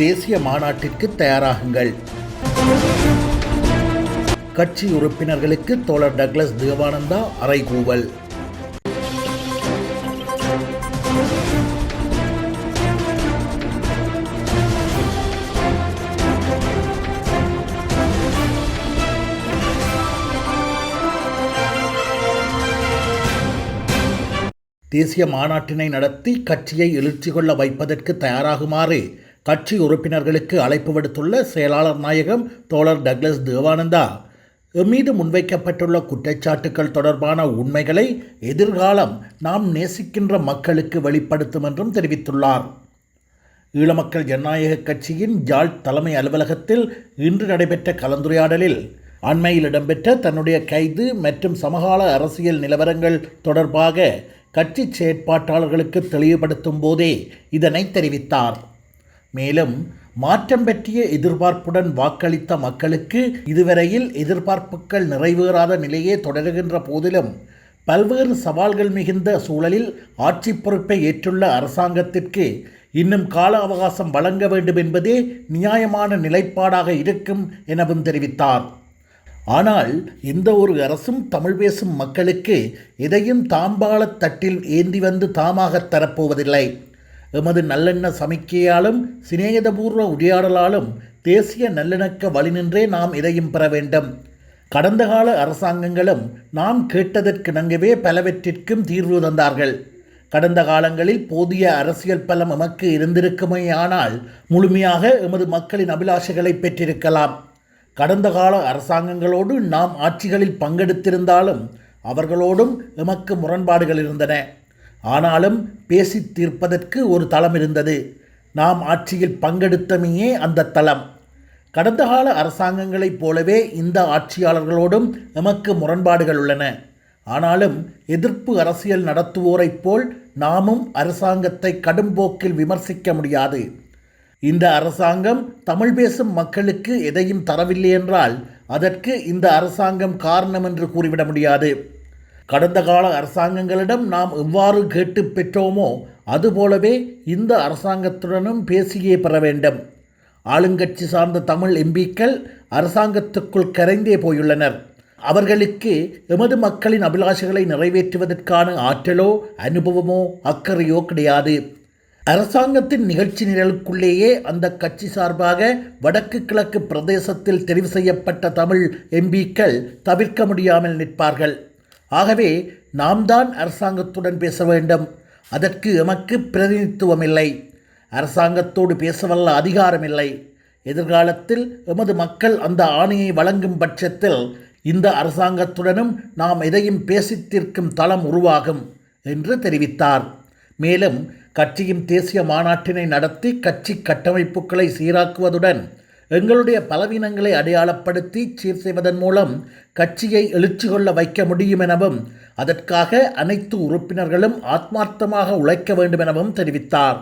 தேசிய மாநாட்டிற்கு தயாராகுங்கள். கட்சி உறுப்பினர்களுக்கு தோழர் டக்ளஸ் தேவானந்தா அறைகூவல். தேசிய மாநாட்டினை நடத்தி கட்சியை எழுச்சி கொள்ள வைப்பதற்கு தயாராகுமாறு கட்சி உறுப்பினர்களுக்கு அழைப்பு விடுத்துள்ள செயலாளர் நாயகம் தோழர் டக்ளஸ் தேவானந்தா எம்மீது முன்வைக்கப்பட்டுள்ள குற்றச்சாட்டுக்கள் தொடர்பான உண்மைகளை எதிர்காலம் நாம் நேசிக்கின்ற மக்களுக்கு வெளிப்படுத்தும் என்றும் தெரிவித்துள்ளார். ஈழமக்கள் ஜனநாயக கட்சியின் ஜாழ் தலைமை அலுவலகத்தில் இன்று நடைபெற்ற கலந்துரையாடலில் அண்மையில் இடம்பெற்ற தன்னுடைய கைது மற்றும் சமகால அரசியல் நிலவரங்கள் தொடர்பாக கட்சி செயற்பாட்டாளர்களுக்கு தெளிவுபடுத்தும் போதே இதனை தெரிவித்தார். மேலும் மாற்றம் பற்றிய எதிர்பார்ப்புடன் வாக்களித்த மக்களுக்கு இதுவரையில் எதிர்பார்ப்புகள் நிறைவேறாத நிலையே தொடருகின்ற போதிலும் பல்வேறு சவால்கள் மிகுந்த சூழலில் ஆட்சி பொறுப்பை ஏற்றுள்ள அரசாங்கத்திற்கு இன்னும் கால அவகாசம் வழங்க வேண்டும் என்பதே நியாயமான நிலைப்பாடாக இருக்கும் எனவும் தெரிவித்தார். ஆனால் எந்த ஒரு அரசும் தமிழ் பேசும் மக்களுக்கு எதையும் தாம்பாளத் தட்டில் ஏந்தி வந்து தாமாகத் தரப்போவதில்லை. எமது நல்லெண்ண சமிக்கையாலும் சிநேகிதபூர்வ உரையாடலாலும் தேசிய நல்லிணக்க வழிநின்றே நாம் இதையும் பெற வேண்டும். கடந்த கால அரசாங்கங்களும் நாம் கேட்டதற்கிணங்கவே பலவற்றிற்கும் தீர்வு தந்தார்கள். கடந்த காலங்களில் போதிய அரசியல் பலம் எமக்கு இருந்திருக்குமேயானால் முழுமையாக எமது மக்களின் அபிலாஷைகளை பெற்றிருக்கலாம். கடந்த கால அரசாங்கங்களோடு நாம் ஆட்சிகளில் பங்கெடுத்திருந்தாலும் அவர்களோடும் எமக்கு முரண்பாடுகள் இருந்தன. ஆனாலும் பேசி தீர்ப்பதற்கு ஒரு தளம் இருந்தது. நாம் ஆட்சியில் பங்கெடுத்தமையே அந்த தளம். கடந்த கால அரசாங்கங்களைப் போலவே இந்த ஆட்சியாளர்களோடும் நமக்கு முரண்பாடுகள் உள்ளன. ஆனாலும் எதிர்ப்பு அரசியல் நடத்துவோரைப் போல் நாமும் அரசாங்கத்தை கடும்போக்கில் விமர்சிக்க முடியாது. இந்த அரசாங்கம் தமிழ் பேசும் மக்களுக்கு எதையும் தரவில்லை என்றால் அதற்கு இந்த அரசாங்கம் காரணம் என்று கூறிவிட முடியாது. கடந்த கால அரசாங்கங்களிடம் நாம் எவ்வாறு கேட்டு பெற்றோமோ அதுபோலவே இந்த அரசாங்கத்துடனும் பேசியே பெற வேண்டும். ஆளுங்கட்சி சார்ந்த தமிழ் எம்பிக்கள் அரசாங்கத்துக்குள் கரைந்தே போயுள்ளனர். அவர்களுக்கு எமது மக்களின் அபிலாஷைகளை நிறைவேற்றுவதற்கான ஆற்றலோ அனுபவமோ அக்கறையோ கிடையாது. அரசாங்கத்தின் நிகழ்ச்சி நிரலுக்குள்ளேயே அந்த கட்சி சார்பாக வடக்கு கிழக்கு பிரதேசத்தில் தெரிவு செய்யப்பட்ட தமிழ் எம்பிக்கள் தவிர்க்க முடியாமல் நிற்பார்கள். ஆகவே நாம் தான் அரசாங்கத்துடன் பேச வேண்டும். அதற்கு எமக்கு பிரதிநிதித்துவம் இல்லை அரசாங்கத்தோடு பேசவல்ல அதிகாரம் இல்லை எதிர்காலத்தில் எமது மக்கள் அந்த ஆணையை வழங்கும் பட்சத்தில் இந்த அரசாங்கத்துடனும் நாம் எதையும் பேசித்திருக்கும் தளம் உருவாகும் என்று தெரிவித்தார். மேலும் கட்சியின் தேசிய மாநாட்டினை நடத்தி கட்சி கட்டமைப்புகளை சீராக்குவதுடன் எங்களுடைய பலவீனங்களை அடையாளப்படுத்தி சீர் செய்வதன் மூலம் கட்சியை எழுச்சி கொள்ள வைக்க முடியும் எனவும் அதற்காக அனைத்து உறுப்பினர்களும் ஆத்மார்த்தமாக உழைக்க வேண்டும் எனவும் தெரிவித்தார்.